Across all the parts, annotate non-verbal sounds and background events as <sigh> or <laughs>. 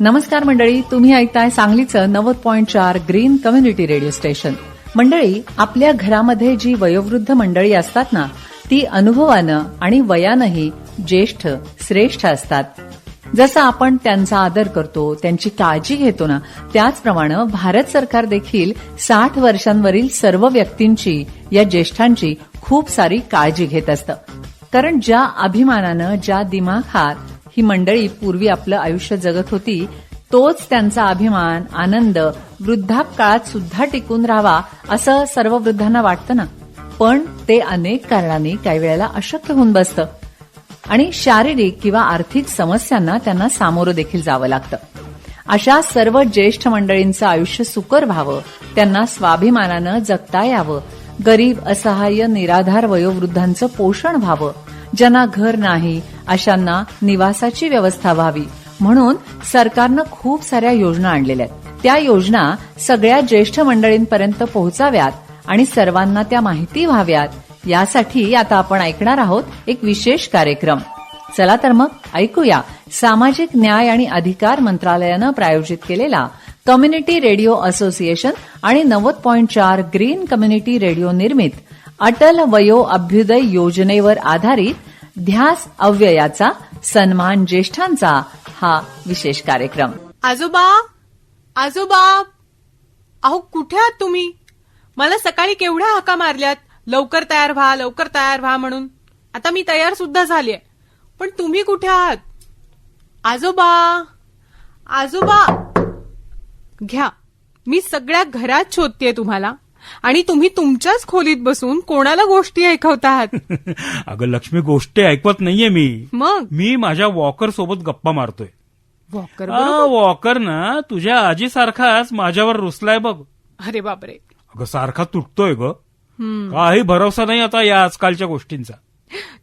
नमस्कार मंडळी तुम्ही ऐकताय सांगलीचं नव्वद पॉईंट चार ग्रीन कम्युनिटी रेडिओ स्टेशन. मंडळी आपल्या घरामध्ये जी वयोवृद्ध मंडळी असतात ना ती अनुभवानं आणि वयानंही ज्येष्ठ श्रेष्ठ असतात. जसं आपण त्यांचा आदर करतो त्यांची काळजी घेतो ना त्याचप्रमाणे भारत सरकार देखील साठ वर्षांवरील सर्व व्यक्तींची या ज्येष्ठांची खूप सारी काळजी घेत असतं. कारण ज्या अभिमानानं ज्या दिमाखात ही मंडळी पूर्वी आपलं आयुष्य जगत होती तोच त्यांचा अभिमान आनंद वृद्धापकाळात सुद्धा टिकून राहावा असं सर्व वृद्धांना वाटतं ना? पण ते अनेक कारणांनी काही वेळेला अशक्य होऊन बसतं. आणि शारीरिक किंवा आर्थिक समस्यांना त्यांना सामोरं देखील जावं लागतं. अशा सर्व ज्येष्ठ मंडळींचं आयुष्य सुकर व्हावं त्यांना स्वाभिमानानं जगता यावं गरीब असहाय्य निराधार वयोवृद्धांचं पोषण व्हावं ज्यांना घर नाही अशांना निवासाची व्यवस्था व्हावी. म्हणून सरकारनं खूप साऱ्या योजना आणलेल्या आहेत. त्या योजना सगळ्या ज्येष्ठ मंडळींपर्यंत पोहोचाव्यात आणि सर्वांना त्या माहिती व्हाव्यात. यासाठी आता आपण ऐकणार आहोत एक विशेष कार्यक्रम. चला तर मग ऐकूया सामाजिक न्याय आणि अधिकार मंत्रालयानं प्रायोजित केलेला कम्युनिटी रेडिओ असोसिएशन आणि नव्वद पॉईंट चार ग्रीन कम्युनिटी रेडिओ निर्मित अटल वयो अभ्युदय योजनेवर आधारित ध्यास अव्ययाचा सन्मान ज्येष्ठांचा हा विशेष कार्यक्रम. आजोबा आजोबा अहो कुठे आहात तुम्ही? मला सकाळी केवढ्या हाका मारल्यात? लवकर तयार व्हा लवकर तयार व्हा म्हणून. आता मी तयार सुद्धा झालीय. पण तुम्ही कुठे आहात? आजोबा आजोबा घ्या. मी सगळ्या घरात शोधतेय तुम्हाला. आणि तुम्ही तुमच्याच खोलीत बसून कोणाला गोष्टी ऐकवत आहात <laughs> अगं लक्ष्मी गोष्टी ऐकवत नाहीये मी. मग? मी माझ्या वॉकर सोबत गप्पा मारतोय. वॉकर आ, वॉकर ना तुझ्या आजीसारखाच माझ्यावर रुसलाय बघ. अरे बापरे. अगं सारखा तुटतोय ग. काही भरोसा नाही आता या आजकालच्या गोष्टींचा.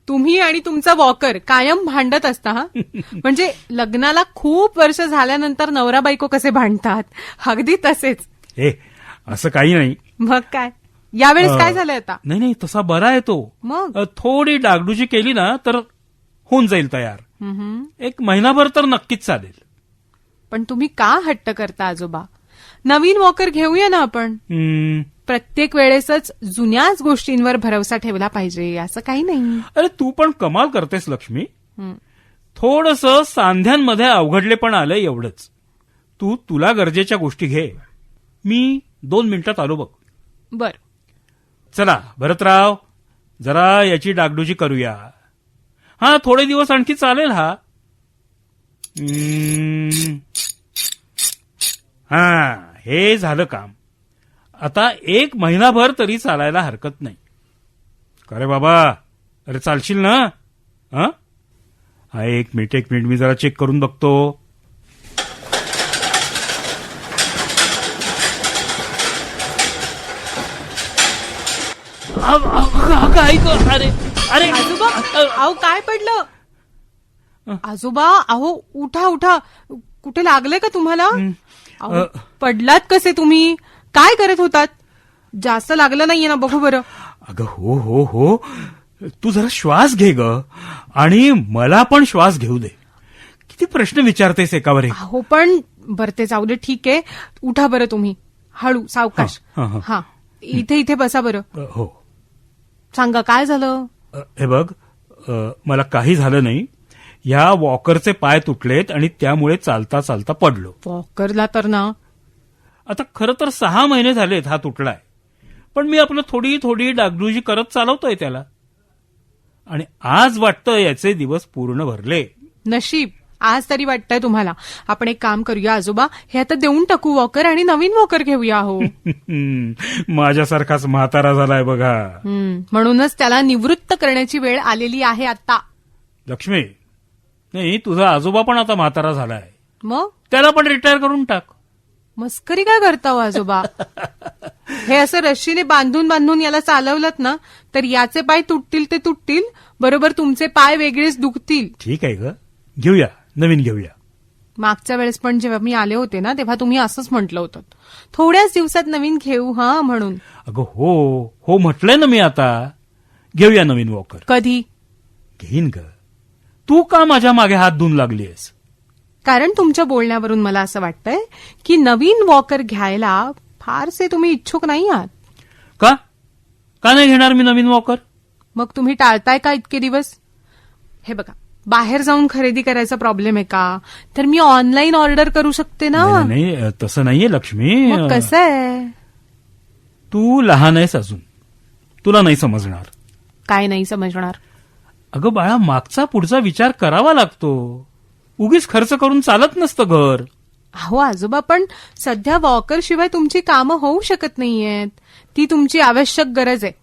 तुम्ही आणि तुमचा वॉकर कायम भांडत असता हा? <laughs> म्हणजे लग्नाला खूप वर्ष झाल्यानंतर नवरा बायको कसे भांडतात? अगदी तसेच. हे असं काही नाही. मग काय? यावेळेस काय झालंय आता? नाही नाही तसा बरा आहे तो. मग? अ, थोडी डागडुजी केली ना तर होऊन जाईल तयार. हम्म. एक महिनाभर तर नक्कीच चालेल. पण तुम्ही का हट्ट करता आजोबा? नवीन वॉकर घेऊया ना आपण. हम्म, प्रत्येक वेळेसच जुन्याच गोष्टींवर भरवसा ठेवला पाहिजे असं काही नाही. अरे तू पण कमाल करतेस लक्ष्मी. थोडस सांध्यांमध्ये अवघडले पण आलंय एवढंच. तू तुला गरजेच्या गोष्टी घे. मी दोन मिनिटात आलो बघ. बर. चला भरतराव जरा याची डागडुजी करूया. हा थोडे दिवस आणखी चालेल हा. हा हे झालं काम. आता एक महिनाभर तरी चालायला हरकत नाही. अरे बाबा अरे चालशील ना? हा? हा एक मिनिट एक मिनिट मी जरा चेक करून बघतो. अगं, ऐक अरे अरे आजोबा अहो काय पडलं? आजोबा अहो उठा उठा. कुठे लागले का तुम्हाला? अहो, अ. पडलात कसे तुम्ही? काय करत होतात? जास्त लागलं नाहीये ना बघू बरं. अगं हो हो हो. तू जरा श्वास घे ग. आणि मला पण श्वास घेऊ दे. किती प्रश्न विचारतेस एकावर एक. अहो पण बरं ते जाऊ दे ठीक आहे. उठा बरं तुम्ही. हळू सावकाश. हा, हा, हा. हा. इथे इथे बसा बरं. अ, हो. सांगा काय झालं? हे बघ मला काही झालं नाही. या वॉकरचे पाय तुटलेत आणि त्यामुळे चालता चालता पडलो. वॉकरला तर ना. आता खरं तर सहा महिने झालेत हा तुटलाय. पण मी आपलं थोडी थोडी डागडुजी करत चालवतोय त्याला. आणि आज वाटतं याचे दिवस पूर्ण भरले. नशीब. आज तरी वाटतंय तुम्हाला. आपण एक काम करूया आजोबा. हे आता देऊन टाकू वॉकर आणि नवीन वॉकर घेऊया हो. <laughs> माझ्यासारखाच म्हातारा झालाय बघा. म्हणूनच त्याला निवृत्त करण्याची वेळ आलेली आहे आता. लक्ष्मी. नाही तुझा आजोबा पण आता म्हातारा झालाय. मग? त्याला पण रिटायर करून टाक. मस्करी काय करता हो आजोबा? <laughs> हे असं रश्शीने बांधून बांधून याला चालवलं ना तर याचे पाय तुटतील ते तुटतील. बरोबर तुमचे पाय वेगळेच दुखतील. ठीक आहे ग. घेऊया. नवीन घेऊया. मागच्या वेळेस पण जेव्हा मी आले होते ना तेव्हा तुम्ही असंच म्हटलं होतं. थोड्याच दिवसात नवीन घेऊ हा म्हणून. अगं हो हो म्हटलंय ना मी आता. घेऊया नवीन वॉकर. कधी? घेईन ग. तू का माझ्या मागे हात धुवून लागलीयस? कारण तुमच्या बोलण्यावरून मला असं वाटतंय की नवीन वॉकर घ्यायला फारसे तुम्ही इच्छुक नाही आहात. का? का नाही घेणार मी नवीन वॉकर? मग तुम्ही टाळताय का इतके दिवस? हे बघा बाहेर जाऊन खरेदी करायचा प्रॉब्लेम आहे का? तर मी ऑनलाईन ऑर्डर करू शकते ना? नाही, नाही नाही, तसं नाहीये लक्ष्मी. मग कसं आहे? तू लहान आहेस अजून. तुला नाही समजणार. काय नाही समजणार? अगं बाळा मागचा पुढचा विचार करावा लागतो. उगीच खर्च करून चालत नसतं घर. अहो आजोबा पण सध्या वॉकर शिवाय तुमची कामं होऊ शकत नाहीयेत. ती तुमची आवश्यक गरज आहे.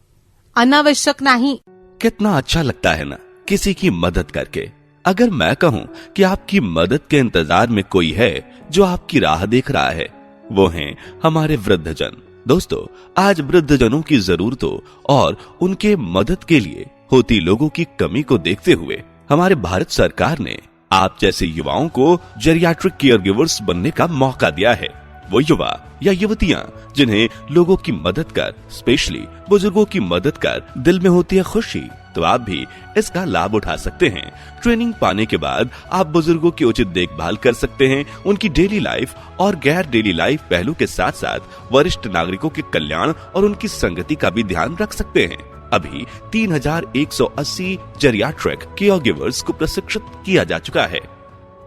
अनावश्यक नाही. कितना अच्छा लगता है ना? किसी की मदद करके। अगर मैं कहूँ कि आपकी मदद के इंतज़ार में कोई है जो आपकी राह देख रहा है, वो हैं हमारे वृद्धजन। दोस्तों, आज वृद्धजनों की जरूरतों और उनके मदद के लिए होती लोगों की कमी को देखते हुए हमारे भारत सरकार ने आप जैसे युवाओं को जेरियाट्रिक केयर गिवर्स बनने का मौका दिया है। वो युवा या युवतियाँ, जिन्हें लोगों की मदद कर स्पेशली बुज़ुर्गों की मदद कर, दिल में होती है खुशी तो आप भी इसका लाभ उठा सकते हैं। ट्रेनिंग पाने के बाद आप बुज़ुर्गों की उचित देखभाल कर सकते हैं, उनकी डेली लाइफ और गैर डेली लाइफ पहलू के साथ साथ वरिष्ठ नागरिकों के कल्याण और उनकी संगति का भी ध्यान रख सकते हैं। अभी 3180 जेरियाट्रिक केयर गिवर्स को प्रशिक्षित किया जा चुका है।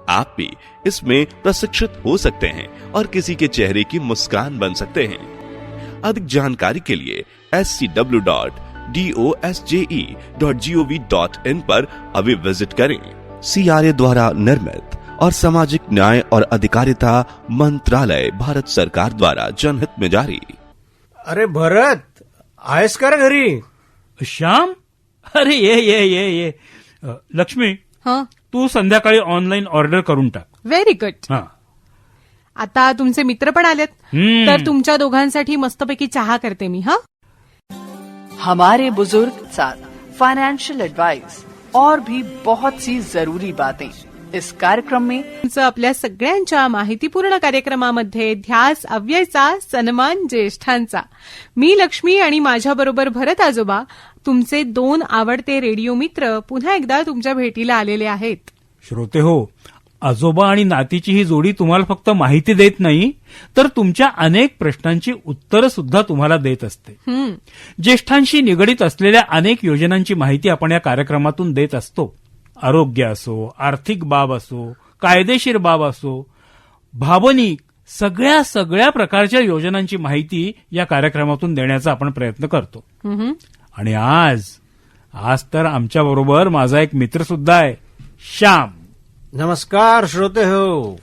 आप भी इसमें प्रशिक्षित हो सकते हैं और किसी के चेहरे की मुस्कान बन सकते हैं। अधिक जानकारी के लिए S C W dot D O S J E dot G O V dot in पर अभी विज़िट करें। सी आर ए द्वारा निर्मित और सामाजिक न्याय और अधिकारिता मंत्रालय भारत सरकार द्वारा जनहित में जारी। अरे भरत आहेस कर घरी श्याम? अरे ये ये ये ये। लक्ष्मी हं? तू संध्याकाळी ऑनलाईन ऑर्डर करून टाक। व्हेरी गुड हा। आता तुमचे मित्र पण आलेत. हम्म. तर तुमच्या दोघांसाठी मस्तपैकी चहा करते मी हा? हमारे बुजुर्ग साथ फाइनेंशियल एडवाइस और भी बहुत सी जरूरी बातें इस कार्यक्रम में। तुमचं आपल्या सगळ्यांच्या माहितीपूर्ण कार्यक्रमामध्ये ध्यास अव्ययचा सन्मान ज्येष्ठांचा. मी लक्ष्मी आणि माझ्याबरोबर भरत आजोबा तुमचे दोन आवडते रेडिओ मित्र पुन्हा एकदा तुमच्या भेटीला आलेले आहेत. श्रोते हो आजोबा आणि नातीची ही जोडी तुम्हाला फक्त माहिती देत नाही तर तुमच्या अनेक प्रश्नांची उत्तरं सुद्धा तुम्हाला देत असते. ज्येष्ठांशी निगडीत असलेल्या अनेक योजनांची माहिती आपण या कार्यक्रमातून देत असतो. आरोग्य असो आर्थिक बाब असो कायदेशीर बाब असो भावनिक सगळ्या सगळ्या प्रकारच्या योजनांची माहिती या कार्यक्रमातून देण्याचा आपण प्रयत्न करतो. आणि आज आज तर आमच्या बरोबर माझा एक मित्र सुद्धा आहे श्याम. नमस्कार श्रोते हो.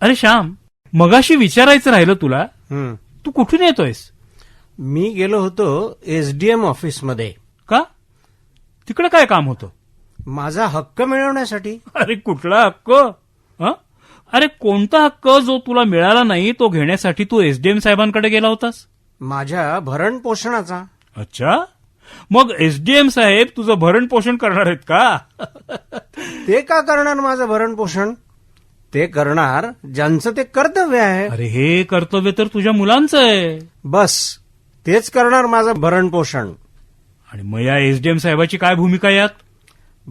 अरे श्याम मगाशी विचारायचं राहिलं तुला. हं. तू कुठून येतोयस? मी गेलो होतो एसडीएम ऑफिसमध्ये. का? तिकडे काय काम होतं? माझा हक्क मिळवण्यासाठी. अरे कुठला हक्क? हं? अरे कोणता हक्क जो तुला मिळाला नाही तो घेण्यासाठी तू एसडीएम साहेबांकडे गेला होतास? माझ्या भरण पोषणाचा. अच्छा? मग एसडीएम साहेब तुझं भरण पोषण करणार आहेत का? ते का करणार माझं भरण पोषण? ते करणार ज्यांचं ते कर्तव्य आहे. अरे हे कर्तव्य तर तुझ्या मुलांचं आहे. बस तेच करणार माझं भरण पोषण. आणि मग या एसडीएम साहेबाची काय भूमिका यात?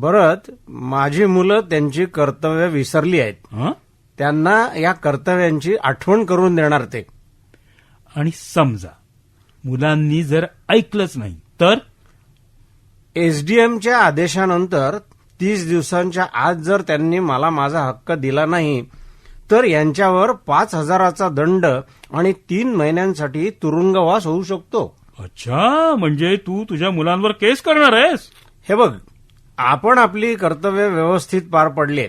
परत माझी मुलं त्यांची कर्तव्य विसरली आहेत. हं? त्यांना या कर्तव्यांची आठवण करून देणार ते. आणि समजा मुलांनी जर ऐकलंच नाही तर? एसडीएमच्या आदेशानंतर तीस दिवसांच्या आत जर त्यांनी मला माझा हक्क दिला नाही तर यांच्यावर पाच हजाराचा दंड आणि तीन महिन्यांसाठी तुरुंगवास होऊ शकतो. अच्छा म्हणजे तू तुझ्या मुलांवर केस करणार आहेस? हे बघ आपण आपली कर्तव्य व्यवस्थित पार पडली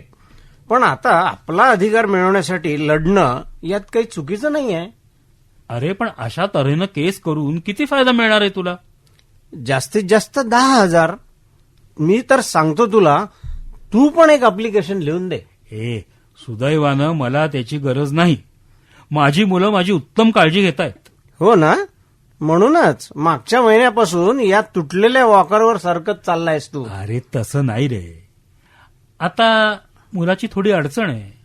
पण आता आपला अधिकार मिळवण्यासाठी लढणं यात काही चुकीचं नाही आहे अरे पण अशा तऱ्हेनं केस करून किती फायदा मिळणार आहे तुला? जास्तीत जास्त दहा हजार. मी तर सांगतो तुला तू पण एक अप्लिकेशन लिहून दे. हे सुदैवानं मला त्याची गरज नाही. माझी मुलं माझी उत्तम काळजी घेत आहेत हो ना? म्हणूनच मागच्या महिन्यापासून या तुटलेल्या वॉकरवर सरकत चाललायस तू. अरे तसं नाही रे. आता मुलाची थोडी अडचण आहे.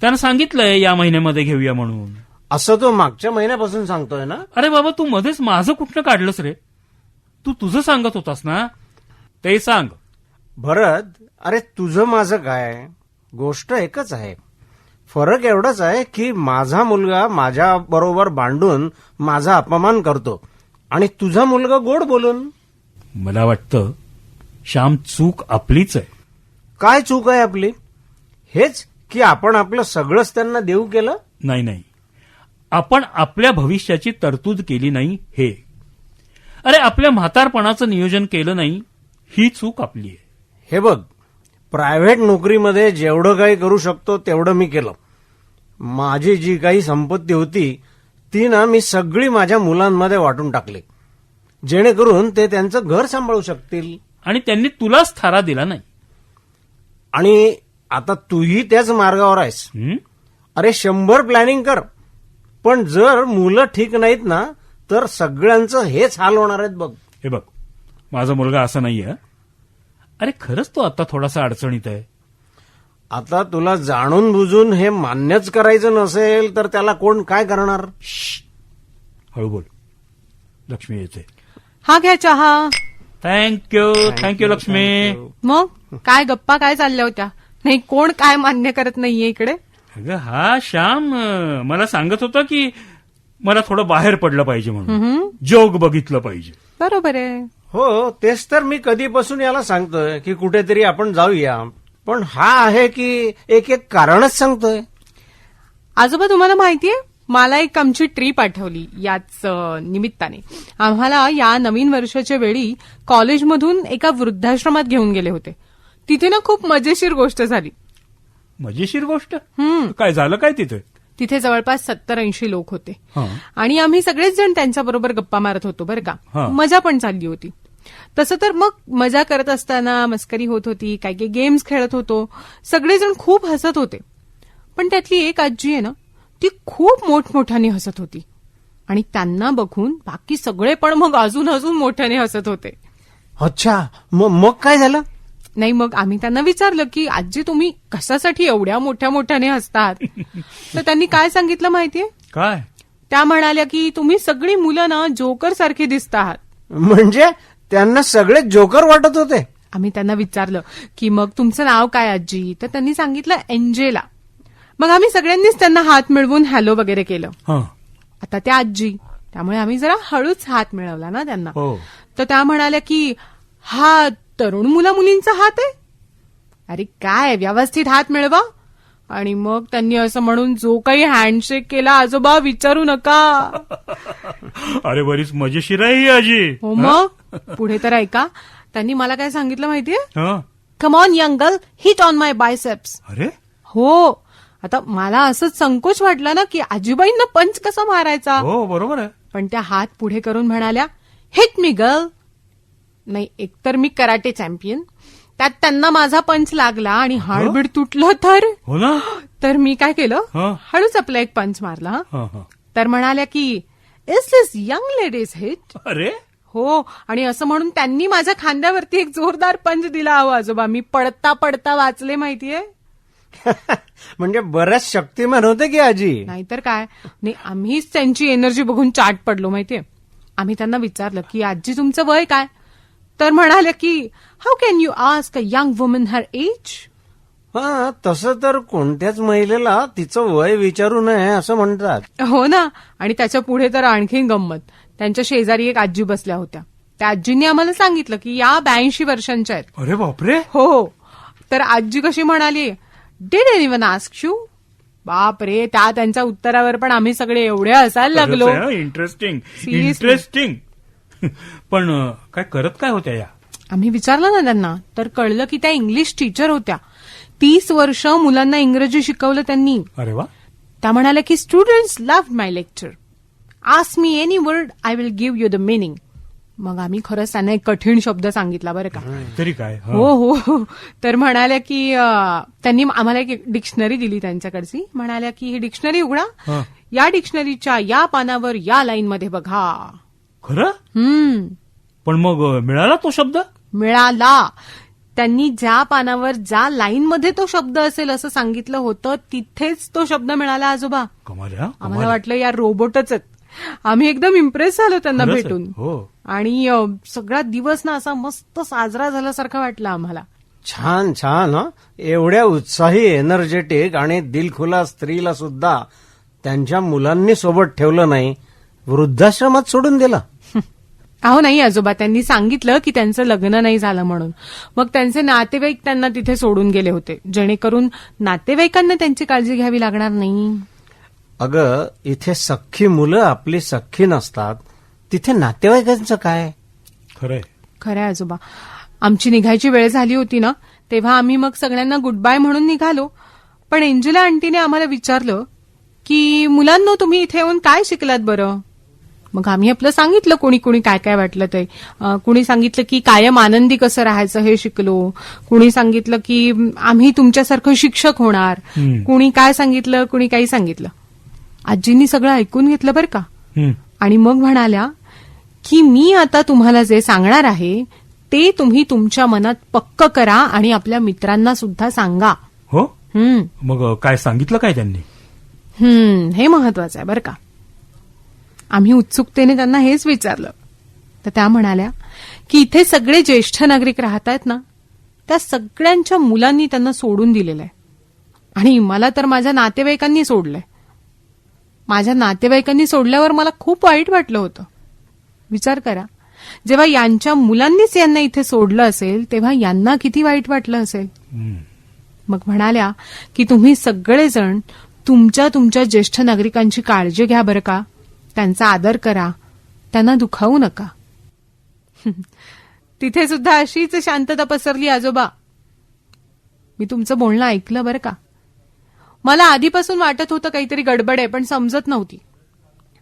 त्यानं सांगितलंय या महिन्यामध्ये घेऊया म्हणून. असं तो मागच्या महिन्यापासून सांगतोय ना? अरे बाबा तू मध्येच माझं कुठनं काढलंस रे? तू तुझं सांगत होतास ना? ते सांग. भरत अरे तुझं माझं काय? गोष्ट एकच आहे. फरक एवढाच आहे की माझा मुलगा माझ्या बरोबर भांडून माझा अपमान करतो. आणि तुझा मुलगा गोड बोलून. मला वाटतं श्याम चूक आपलीच आहे. काय चूक आहे आपली? हेच की आपण आपलं सगळंच त्यांना देऊ केलं? नाही नाही. आपण आपल्या भविष्याची तरतूद केली नाही हे. अरे आपल्या म्हातारपणाचं नियोजन केलं नाही ही चूक आपली आहे. हे बघ प्रायव्हेट नोकरीमध्ये जेवढं काही करू शकतो तेवढं मी केलं. माझी जी काही संपत्ती होती ती ना मी सगळी माझ्या मुलांमध्ये वाटून टाकली. जेणेकरून ते त्यांचं घर सांभाळू शकतील. आणि त्यांनी तुलाच थारा दिला नाही. आणि आता तूही त्याच मार्गावर आहेस. हं? अरे शंभर प्लॅनिंग कर. पण जर मुलं ठीक नाहीत ना तर सगळ्यांचं हेच हाल होणार आहेत बघ. हे बघ माझा मुलगा असा नाहीये. हं? अरे खरंच तो आता थोडासा अडचणीत आहे. आता तुला जाणून बुजून हे मान्यच करायचं नसेल तर त्याला कोण काय करणार? हळू बोल. लक्ष्मी येते. हा घ्या चहा. Thank you thank you Lakshmi. मग? काय गप्पा काय चालल्या होत्या? नाही कोण काय मान्य करत नाहीये इकडे? अगं हा श्याम अं, मला सांगत होता की मला थोडं बाहेर पडलं पाहिजे म्हणून. जोग बघितलं पाहिजे. बरोबर आहे. हो तेच तर मी कधीपासून याला सांगतोय की कुठेतरी आपण जाऊया. पण हा आहे की एक एक कारणच सांगतोय. आजोबा तुम्हाला माहितीये मला एक आमची ट्रीप आठवली याच निमित्ताने. आम्हाला या नवीन वर्षाच्या वेळी कॉलेजमधून एका वृद्धाश्रमात घेऊन गेले होते. तिथे ना खूप मजेशीर गोष्ट झाली. मजेशीर गोष्ट? हम्म. काय झालं काय तिथे? तिथे जवळपास सत्तर ऐंशी लोक होते. हं. आणि आम्ही सगळेच जण त्यांच्याबरोबर गप्पा मारत होतो बरं का. मजा पण चालली होती. तसं तर मग मजा करत असताना मस्करी होत होती काही काही गेम्स खेळत होतो. सगळेजण खूप हसत होते. पण त्यातली एक आजी आहे ना ती खूप मोठमोठ्याने हसत होती. आणि त्यांना बघून बाकी सगळे पण मग अजून अजून मोठ्याने हसत होते. अच्छा मग काय झालं? नाही मग आम्ही त्यांना विचारलं की आजी तुम्ही कशासाठी एवढ्या मोठ्या मोठ्याने हसतात? तर त्यांनी काय सांगितलं माहितीये? काय? त्या म्हणाल्या की तुम्ही सगळी मुलं ना जोकर सारखी दिसत आहात म्हणजे त्यांना सगळे जोकर वाटत होते? आम्ही त्यांना विचारलं की मग तुमचं नाव काय आजी? तर त्यांनी सांगितलं एंजेला. मग आम्ही सगळ्यांनीच त्यांना हात मिळवून हॅलो वगैरे केलं. हं. आता त्या आजी त्यामुळे आम्ही जरा हळूच हात मिळवला ना त्यांना. हो. तर त्या म्हणाल्या की हा तरुण मुला मुलींचा हात आहे. अरे काय व्यवस्थित हात मिळवा. आणि मग त्यांनी असं म्हणून जो काही हँडशेक केला आजोबा विचारू नका. <laughs> अरे बरीच मजेशीर आहे ही आजी. हो मग? पुढे तर ऐका. त्यांनी मला काय सांगितलं माहितीये? हं? Come on young hit on my biceps अरे? हो. आता मला असंच संकोच वाटला ना की आजीबाईंना पंच कसा मारायचा? हो बरोबर आहे. पण त्या हात पुढे करून म्हणाल्या हिट मी गर्ल नाही एकतर मी कराटे चॅम्पियन. त्यात त्यांना माझा पंच लागला आणि हाडबीड तुटलं तर? हो ना? तर मी काय केलं? हं. हळूच आपला एक पंच मारला हं. हं, हं. तर म्हणाल्या की is this young ladies hit अरे? हो आणि असं म्हणून त्यांनी माझ्या खांद्यावरती एक जोरदार पंच दिला हवं आजोबा मी पडता पडता वाचले माहितीये? <laughs> म्हणजे बऱ्याच शक्तिमान होते की आजी? नाहीतर काय? नाही आम्हीच त्यांची एनर्जी बघून चाट पडलो माहितीये? आम्ही त्यांना विचारलं की आजी तुमचं वय काय? तर म्हणाले की how can you ask a young woman her age हा तसं तर कोणत्याच महिलेला तिचं वय विचारू नये असं म्हणतात. हो ना आणि त्याच्या पुढे तर आणखीन गंमत. त्यांच्या शेजारी एक आजी बसल्या होत्या. त्या आजींनी आम्हाला सांगितलं की या ब्याऐंशी वर्षांच्या आहेत. अरे बापरे! हो हो. तर आजी कशी म्हणाली डिड एनिवन आस्क यू बाप रे त्या त्यांच्या उत्तरावर पण आम्ही सगळे एवढे हसायला लागलो. Interesting Seriously. इंटरेस्टिंग <laughs> पण काय करत काय होत्या या? आम्ही विचारलं ना त्यांना तर कळलं की त्या इंग्लिश टीचर होत्या. तीस वर्ष मुलांना इंग्रजी शिकवलं त्यांनी. अरे वा. त्या म्हणाल्या की students love my lecture ask me any word I will give you the meaning मग आम्ही खरंच त्यांना एक कठीण शब्द सांगितला बरं का. तरी काय? हं. हो हो. तर म्हणाल्या की अं, त्यांनी आम्हाला एक डिक्शनरी दिली त्यांच्याकडची. म्हणाल्या की ही डिक्शनरी उघडा. हं. या डिक्शनरीच्या या पानावर या लाईन मध्ये बघा. खरं? हम्म. पण मग मिळाला तो शब्द? मिळाला. त्यांनी ज्या पानावर ज्या लाईन मध्ये तो शब्द असेल असं सांगितलं होतं तिथेच तो शब्द मिळाला आजोबा. कमाल आहे, हं? आम्हाला. वाटलं या रोबोटच आहेत. आम्ही एकदम इम्प्रेस झालो त्यांना खरंच आहे. भेटून. हो. आणि अ, सगळा दिवस ना असा मस्त साजरा झाल्यासारखा वाटला आम्हाला. छान छान हं? एवढ्या उत्साही एनर्जेटिक आणि दिलखुला स्त्रीला सुद्धा त्यांच्या मुलांनी सोबत ठेवलं नाही वृद्धाश्रमात सोडून दिलं. अहो नाही आजोबा त्यांनी सांगितलं की त्यांचं लग्न नाही झालं म्हणून. मग त्यांचे नातेवाईक त्यांना तिथे सोडून गेले होते. जेणेकरून नातेवाईकांना त्यांची काळजी घ्यावी लागणार नाही. अगं इथे सख्खी मुलं आपली सख्खी नसतात. तिथे नातेवाईकांचं काय? खरंय. खरंय आजोबा. आमची निघायची वेळ झाली होती ना तेव्हा आम्ही मग सगळ्यांना गुड बाय म्हणून निघालो. पण एंजेला आंटीने आम्हाला विचारलं की मुलांनो तुम्ही इथे येऊन काय शिकलात बरं? मग आम्ही आपलं सांगितलं कोणी कोणी काय काय वाटलं ते. कुणी सांगितलं की कायम आनंदी कसं राहायचं हे शिकलो. कुणी सांगितलं की "म, आम्ही तुमच्यासारखं शिक्षक होणार. कुणी काय सांगितलं कुणी काही सांगितलं. आजींनी सगळं ऐकून घेतलं बरं का. आणि मग म्हणाल्या की मी आता तुम्हाला जे सांगणार आहे ते तुम्ही तुमच्या मनात पक्क करा आणि आपल्या मित्रांना सुद्धा सांगा. हो? मग काय सांगितलं काय त्यांनी? हम्म. हे महत्वाचं आहे बरं का. आम्ही उत्सुकतेने त्यांना हेच विचारलं. तर त्या म्हणाल्या की इथे सगळे ज्येष्ठ नागरिक राहत आहेत ना? त्या सगळ्यांच्या मुलांनी त्यांना सोडून दिलेलं आहे आणि मला तर माझ्या नातेवाईकांनी सोडलंय. माझ्या नातेवाईकांनी सोडल्यावर मला खूप वाईट वाटलं होतं. विचार करा जेव्हा यांच्या मुलांनीच यांना इथे सोडलं असेल तेव्हा यांना किती वाईट वाटलं असेल. मग म्हणाल्या की तुम्ही सगळेजण तुमच्या तुमच्या ज्येष्ठ नागरिकांची काळजी घ्या बरं का? त्यांचा आदर करा. त्यांना दुखावू नका. <laughs> तिथे सुद्धा अशीच शांतता पसरली आजोबा. मी तुमचं बोलणं ऐकलं बरं का? मला आधीपासून वाटत होतं काहीतरी गडबड आहे पण समजत नव्हती.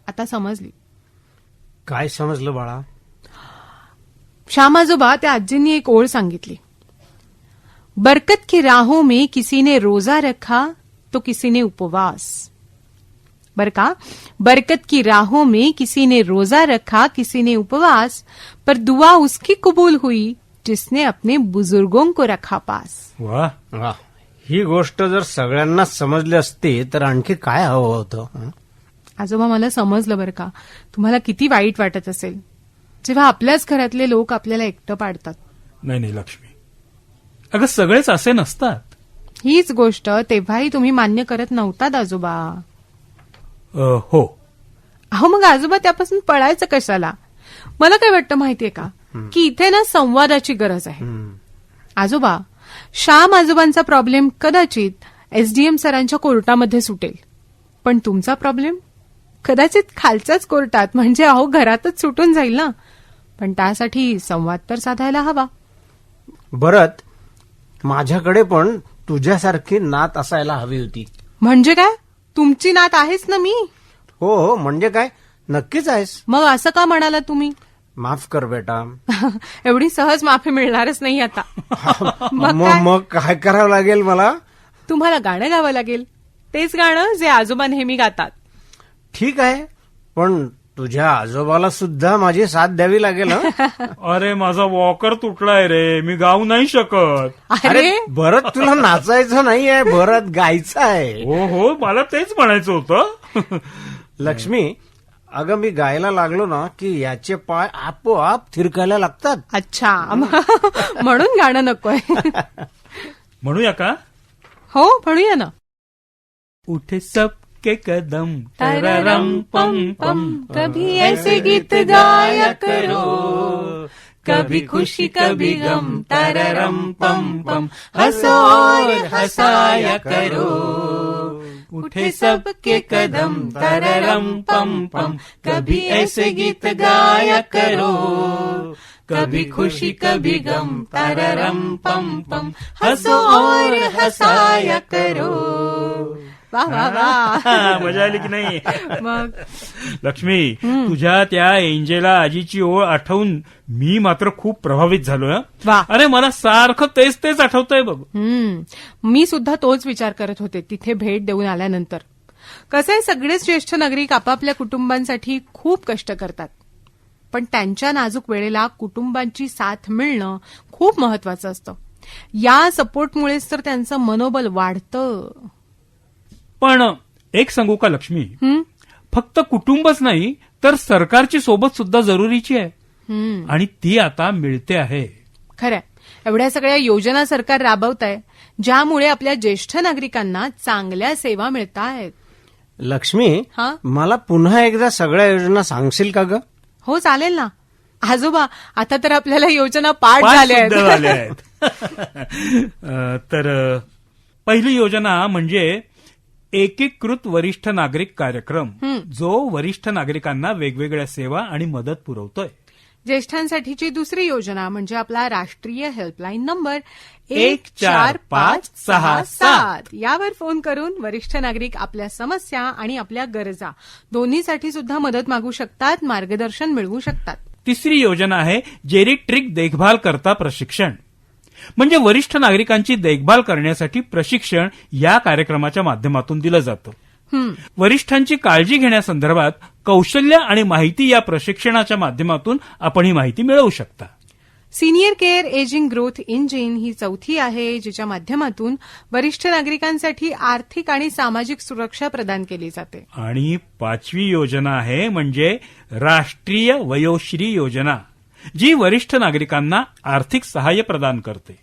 आता समजली. काय समजलं बाळा? श्याम आजोबा त्या आजींनी एक ओळ सांगितली. बरकत की राहों में किसी ने रोजा रखा तो किसी ने उपवास. बर का बरकत की राहों में किसी ने रोजा रखा किसी ने उपवास पर दुआ उसकी कबूल हुई जिसने अपने बुजुर्गों को रखा पास। वा वा ही गोष्ट जर सगळ्यांना समजली असती तर आणखी काय हवं होतं? हं? आजोबा मला समजलं बरं का तुम्हाला किती वाईट वाटत असेल. जेव्हा आपल्याच घरातले लोक आपल्याला एकटं पाडतात. नाही नाही लक्ष्मी. अगं सगळेच असे नसतात. हीच गोष्ट तेव्हाही तुम्ही मान्य करत नव्हतात आजोबा. हो. अहो मग आजोबा त्यापासून पळायचं कशाला? मला काय वाटतं माहितीये का? की इथे ना संवादाची गरज आहे. आजोबा श्याम आजोबांचा प्रॉब्लेम कदाचित एसडीएम सरांच्या कोर्टामध्ये सुटेल. पण तुमचा प्रॉब्लेम कदाचित खालच्याच कोर्टात म्हणजे अहो घरातच सुटून जाईल ना? पण त्यासाठी संवाद तर साधायला हवा. भरत माझ्याकडे पण तुझ्यासारखी नात असायला हवी होती. म्हणजे काय? तुमची नात आहेच ना मी? हो हो म्हणजे काय? नक्कीच आहेस. मग असं का म्हणाला तुम्ही? माफ कर बेटा. <laughs> एवढी सहज माफी मिळणारच नाही आता. <laughs> मग मग काय? मग काय करावं लागेल मला? तुम्हाला गाणं गावं लागेल. तेच गाणं जे आजोबा नेहमी गातात. ठीक आहे पण तुझ्या आजोबाला सुद्धा माझी साथ द्यावी लागेल हं? <laughs> अरे माझा वॉकर तुटलाय रे. मी गाऊ नाही शकत. अरे? भरत तुला नाचायचं नाहीये भरत गायचं आहे हो हो मला तेच म्हणायचं होतं. <laughs> लक्ष्मी अगं मी गायला लागलो ना की याचे पाय आपोआप थिरकायला लागतात. अच्छा. <laughs> म्हणून गाणं नकोय. म्हणूया का? हो म्हणूया ना. उठे के कदम तररम पम पम कभी ऐसे गीत गाया करो। कभी खुशी कभी गम तररम पम पम हंसो और हंसाया करो। उठे सबके कदम तररम पम पम कभी ऐसे गीत गाया करो। कभी खुशी कभी गम तररम पम पम हंसो और हंसाया करो। वाह वाह वाह मजा आली की नाही? मग? लक्ष्मी तुझ्या त्या एंजेला आजीची ओळ आठवून मी मात्र खूप प्रभावित झालोय हं. वा. अरे मला सारखं तेच तेच आठवतंय बघ. मी सुद्धा तोच विचार करत होते तिथे भेट देऊन आल्यानंतर. कसं आहे सगळेच ज्येष्ठ नागरिक आपापल्या कुटुंबांसाठी खूप कष्ट करतात. पण त्यांच्या नाजूक वेळेला कुटुंबांची साथ मिळणं खूप महत्वाचं असतं. या सपोर्टमुळेच तर त्यांचं मनोबल वाढतं. पण एक सांगू का लक्ष्मी? फक्त कुटुंबच नाही तर सरकारची सोबत सुद्धा जरुरीची आहे. हं. आणि ती आता मिळते आहे. खरंय. एवढ्या सगळ्या योजना सरकार राबवत आहे ज्यामुळे आपल्या ज्येष्ठ नागरिकांना चांगल्या सेवा मिळत आहेत लक्ष्मी हा? मला पुन्हा एकदा सगळ्या योजना सांगशील का ग? हो चालेल ना. आजोबा आता तर आपल्याला योजना पाठ पाच झाल्या आहेत. झाल्या आहेत. <laughs> अं, तर पहिली योजना म्हणजे एकीकृत वरिष्ठ नागरिक कार्यक्रम जो वरिष्ठ नागरिकांना वेगवेगळ्या सेवा आणि मदत पुरवतोय. ज्येष्ठांसाठीची दुसरी योजना म्हणजे आपला राष्ट्रीय हेल्पलाईन नंबर एक चार पाच सहा सात. यावर फोन करून वरिष्ठ नागरिक आपल्या समस्या आणि आपल्या गरजा दोन्हीसाठी सुद्धा मदत मागू शकतात मार्गदर्शन मिळवू शकतात. तिसरी योजना आहे जेरिट्रिक देखभाल करता प्रशिक्षण. म्हणजे वरिष्ठ नागरिकांची देखभाल करण्यासाठी प्रशिक्षण या कार्यक्रमाच्या माध्यमातून दिलं जातं. वरिष्ठांची काळजी घेण्यासंदर्भात कौशल्य आणि माहिती या प्रशिक्षणाच्या माध्यमातून आपण ही माहिती मिळवू शकता. Senior care ageing growth engine ही चौथी आहे जिच्या माध्यमातून वरिष्ठ नागरिकांसाठी आर्थिक आणि सामाजिक सुरक्षा प्रदान केली जाते. आणि पाचवी योजना आहे म्हणजे राष्ट्रीय वयोश्री योजना. जी वरिष्ठ नागरिकांना आर्थिक सहाय्य प्रदान करते.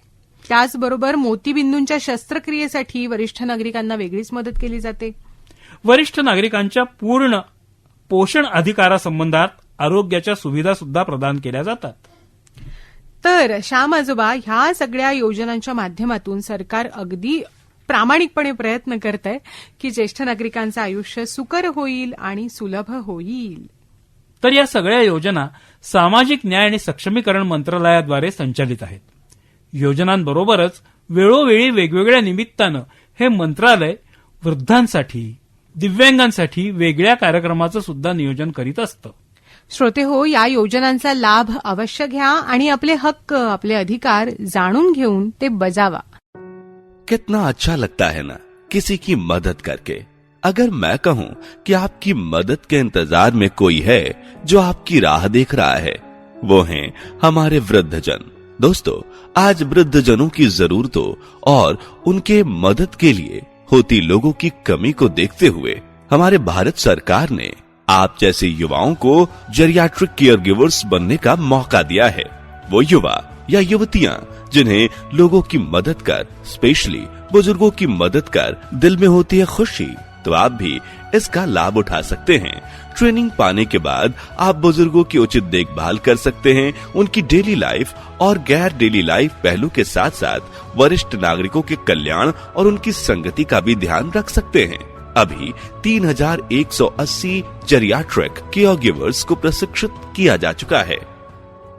त्याचबरोबर मोतीबिंदूंच्या शस्त्रक्रियेसाठी वरिष्ठ नागरिकांना वेगळीच मदत केली जाते. वरिष्ठ नागरिकांच्या पूर्ण पोषण अधिकारासंबंधात आरोग्याच्या सुविधा सुद्धा प्रदान केल्या जातात. तर श्याम आजोबा ह्या सगळ्या योजनांच्या माध्यमातून सरकार अगदी प्रामाणिकपणे प्रयत्न करत आहे की ज्येष्ठ नागरिकांचं आयुष्य सुकर होईल आणि सुलभ होईल. तर या सगळ्या योजना सामाजिक न्याय आणि सक्षमीकरण मंत्रालयाद्वारे संचालित आहेत. योजनांबरोबरच वेळोवेळी वेगवेगळ्या निमित्तानं हे मंत्रालय वृद्धांसाठी दिव्यांगांसाठी वेगळ्या कार्यक्रमाचं सुद्धा नियोजन करीत असतं. श्रोते हो या योजनांचा लाभ अवश्य घ्या आणि आपले हक्क आपले अधिकार जाणून घेऊन ते बजावा. कितना अच्छा लगता है ना किसी की मदद करके. अगर मैं कहूँ कि आपकी मदद के इंतज़ार में कोई है जो आपकी राह देख रहा है, वो हैं हमारे वृद्धजन। दोस्तों, आज वृद्धजनों की जरूरतों और उनके मदद के लिए होती लोगों की कमी को देखते हुए हमारे भारत सरकार ने आप जैसे युवाओं को जेरियाट्रिक केयर गिवर्स बनने का मौका दिया है। वो युवा या युवतियाँ, जिन्हें लोगों की मदद कर स्पेशली बुज़ुर्गों की मदद कर दिल में होती है खुशी तो आप भी इसका लाभ उठा सकते हैं। ट्रेनिंग पाने के बाद आप बुज़ुर्गों की उचित देखभाल कर सकते हैं, उनकी डेली लाइफ और गैर डेली लाइफ पहलू के साथ साथ वरिष्ठ नागरिकों के कल्याण और उनकी संगति का भी ध्यान रख सकते हैं। अभी 3180 जेरियाट्रिक केयर गिवर्स को प्रशिक्षित किया जा चुका है।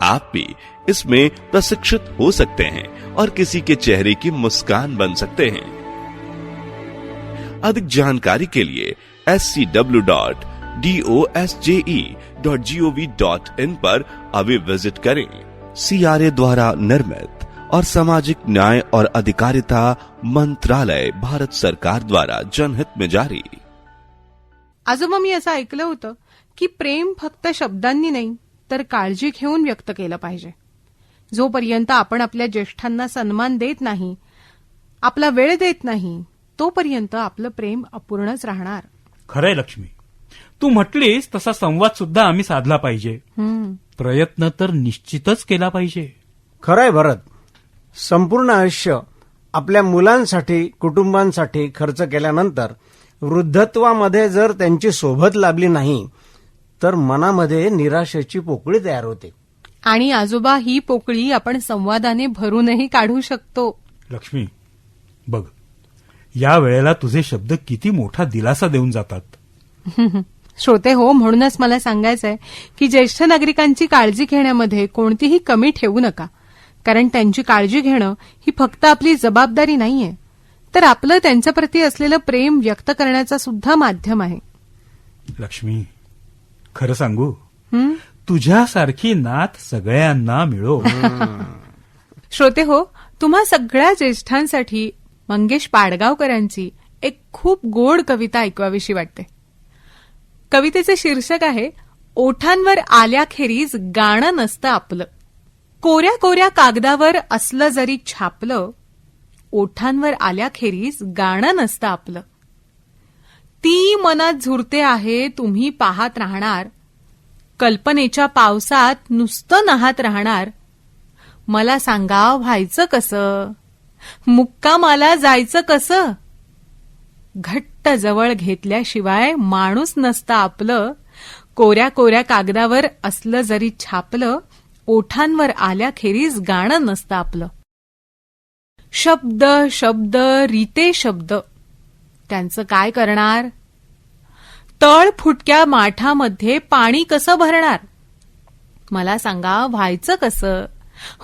आप भी इसमें प्रशिक्षित हो सकते हैं और किसी के चेहरे की मुस्कान बन सकते हैं। अधिक जानकारी के लिए S C W dot D O S J E dot G O V dot in पर अभी विजिट करें। सी आर ए द्वारा निर्मित और सामाजिक न्याय और अधिकारिता मंत्रालय भारत सरकार द्वारा जनहित में जारी। आजोबा मी असं ऐकलं होतं की प्रेम फक्त शब्दांनी नाही तर काळजी घेऊन व्यक्त केलं पाहिजे. जोपर्यंत आपण आपल्या ज्येष्ठांना सन्मान देत नाही आपला वेळ देत नाही तोपर्यंत आपलं प्रेम अपूर्णच राहणार. खरंय लक्ष्मी. तू म्हटलीस तसा संवाद सुद्धा आम्ही साधला पाहिजे. हम्म. प्रयत्न तर निश्चितच केला पाहिजे. खरंय भरत. संपूर्ण आयुष्य आपल्या मुलांसाठी कुटुंबांसाठी खर्च केल्यानंतर वृद्धत्वामध्ये जर त्यांची सोबत लाभली नाही तर मनामध्ये निराशेची पोकळी तयार होते. आणि आजोबा ही पोकळी आपण संवादाने भरूनही काढू शकतो. लक्ष्मी बघ. या वेळेला तुझे शब्द किती मोठा दिलासा देऊन जातात. <laughs> श्रोते हो म्हणूनच मला सांगायचंय की ज्येष्ठ नागरिकांची काळजी घेण्यामध्ये कोणतीही कमी ठेवू नका. कारण त्यांची काळजी घेणं ही फक्त आपली जबाबदारी नाहीये. तर आपलं त्यांच्याप्रती असलेलं प्रेम व्यक्त करण्याचा सुद्धा माध्यम आहे. लक्ष्मी खरं सांगू? तुझ्यासारखी नात सगळ्यांना मिळो. <laughs> श्रोते हो तुम्हा सगळ्या ज्येष्ठांसाठी मंगेश पाडगावकरांची एक खूप गोड कविता ऐकवाविषयी वाटते. कवितेचे शीर्षक आहे ओठांवर आल्याखेरीज गाणं नसतं आपलं. कोऱ्या कोऱ्या कागदावर असलं जरी छापलं ओठांवर आल्याखेरीज गाणं नसतं आपलं. ती मनात झुरते आहे तुम्ही पाहत राहणार. कल्पनेच्या पावसात नुसतं नाहात राहणार. मला सांगा व्हायचं कसं? मुक्कामाला जायचं कसं? घट्ट जवळ घेतल्याशिवाय माणूस नसता आपलं. कोऱ्या कोऱ्या कागदावर असलं जरी छापलं ओठांवर आल्याखेरीज गाणं नसतं आपलं. शब्द शब्द रीते शब्द. त्यांचं काय करणार? तळ फुटक्या माठामध्ये पाणी कसं भरणार? मला सांगा व्हायचं कसं?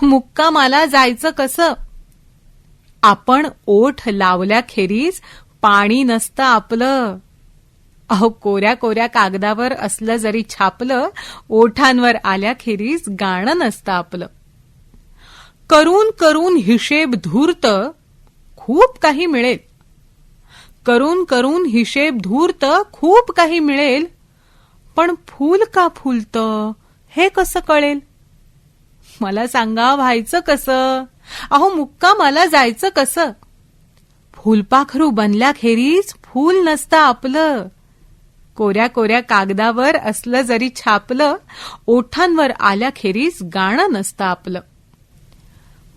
मुक्कामाला जायचं कसं? आपण ओठ लावल्याखेरीज पाणी नसतं आपलं. अहो कोऱ्या कोऱ्या कागदावर असलं जरी छापलं ओठांवर आल्याखेरीज गाणं नसतं आपलं. करून करून हिशेब धूर्त खूप काही मिळेल. करून करून हिशेब धूर्त खूप काही मिळेल पण फूल का फुलतं हे कसं कळेल? मला सांगा व्हायचं कसं? अहो मुक्का मला जायचं कसं? फुलपाखरू बनल्याखेरीज फूल नसतं आपलं. कोऱ्या कोऱ्या कागदावर असलं जरी छापलं ओठांवर आल्याखेरीज गाणं नसतं आपलं.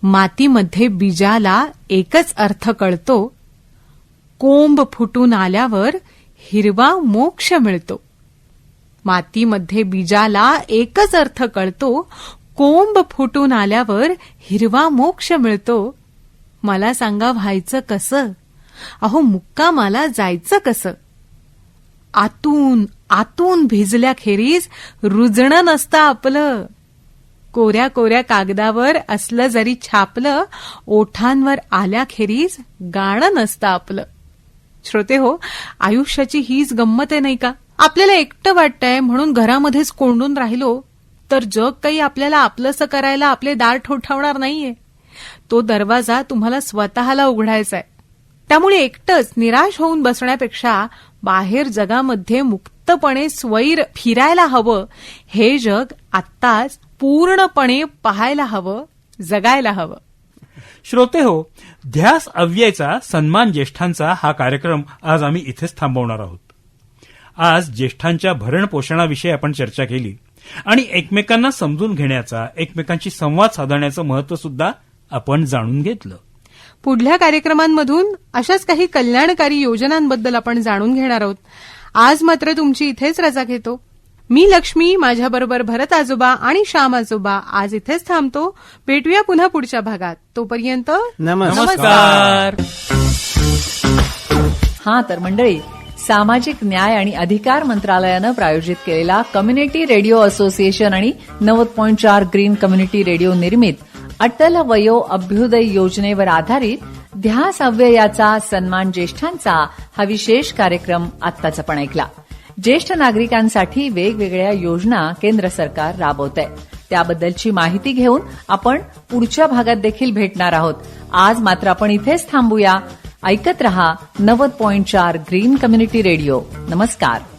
मातीमध्ये बीजाला एकच अर्थ कळतो. कोंब फुटून आल्यावर हिरवा मोक्ष मिळतो. मातीमध्ये बीजाला एकच अर्थ कळतो. कोंब फुटून आल्यावर हिरवा मोक्ष मिळतो. मला सांगा व्हायचं कसं? अहो मुक्कामाला जायचं कसं? आतून आतून भिजल्याखेरीज रुजणं नसतं आपलं. कोऱ्या कोऱ्या कागदावर असलं जरी छापलं ओठांवर आल्याखेरीज गाणं नसतं आपलं. श्रोते हो आयुष्याची हीच गंमत आहे नाही का? आपल्याला एकटं वाटतंय म्हणून घरामध्येच कोंडून राहिलो तर जग काही आपल्याला आपलंसं करायला आपले दार ठोठावणार नाहीये. तो दरवाजा तुम्हाला स्वतःला उघडायचा आहे त्यामुळे एकटंच निराश होऊन बसण्यापेक्षा बाहेर जगामध्ये मुक्तपणे स्वैर फिरायला हवं हे जग आत्ताच पूर्णपणे पाहायला हवं जगायला हवं. श्रोते हो ध्यास अव्ययचा सन्मान ज्येष्ठांचा हा कार्यक्रम आज आम्ही इथेच थांबवणार आहोत. आज ज्येष्ठांच्या भरण पोषणाविषयी आपण चर्चा केली. आणि एकमेकांना समजून घेण्याचा एकमेकांशी संवाद साधण्याचं महत्त्व सुद्धा आपण जाणून घेतलं. पुढल्या कार्यक्रमांमधून अशाच काही कल्याणकारी योजनांबद्दल आपण जाणून घेणार आहोत. आज मात्र तुमची इथेच रजा घेतो. मी लक्ष्मी माझ्याबरोबर भरत आजोबा आणि श्याम आजोबा आज इथेच थांबतो. भेटूया पुन्हा पुढच्या भागात. तोपर्यंत नमस्कार. नमस्कार. हा तर मंडळी सामाजिक न्याय आणि अधिकार मंत्रालयानं प्रायोजित केलेला कम्युनिटी रेडिओ असोसिएशन आणि नव्वद पॉईंट चार ग्रीन कम्युनिटी रेडिओ निर्मित अटल वयो अभ्युदय योजनेवर आधारित ध्यास अव्ययाचा सन्मान ज्येष्ठांचा हा विशेष कार्यक्रम आत्ताचा आपण ऐकला. ज्येष्ठ नागरिकांसाठी वेगवेगळ्या योजना केंद्र सरकार राबवत आहे त्याबद्दलची माहिती घेऊन आपण पुढच्या भागात देखील भेटणार आहोत. आज मात्र आपण इथेच थांबूया. ऐकत रहा नव्वद पॉइंट चार ग्रीन कम्युनिटी रेडिओ. नमस्कार.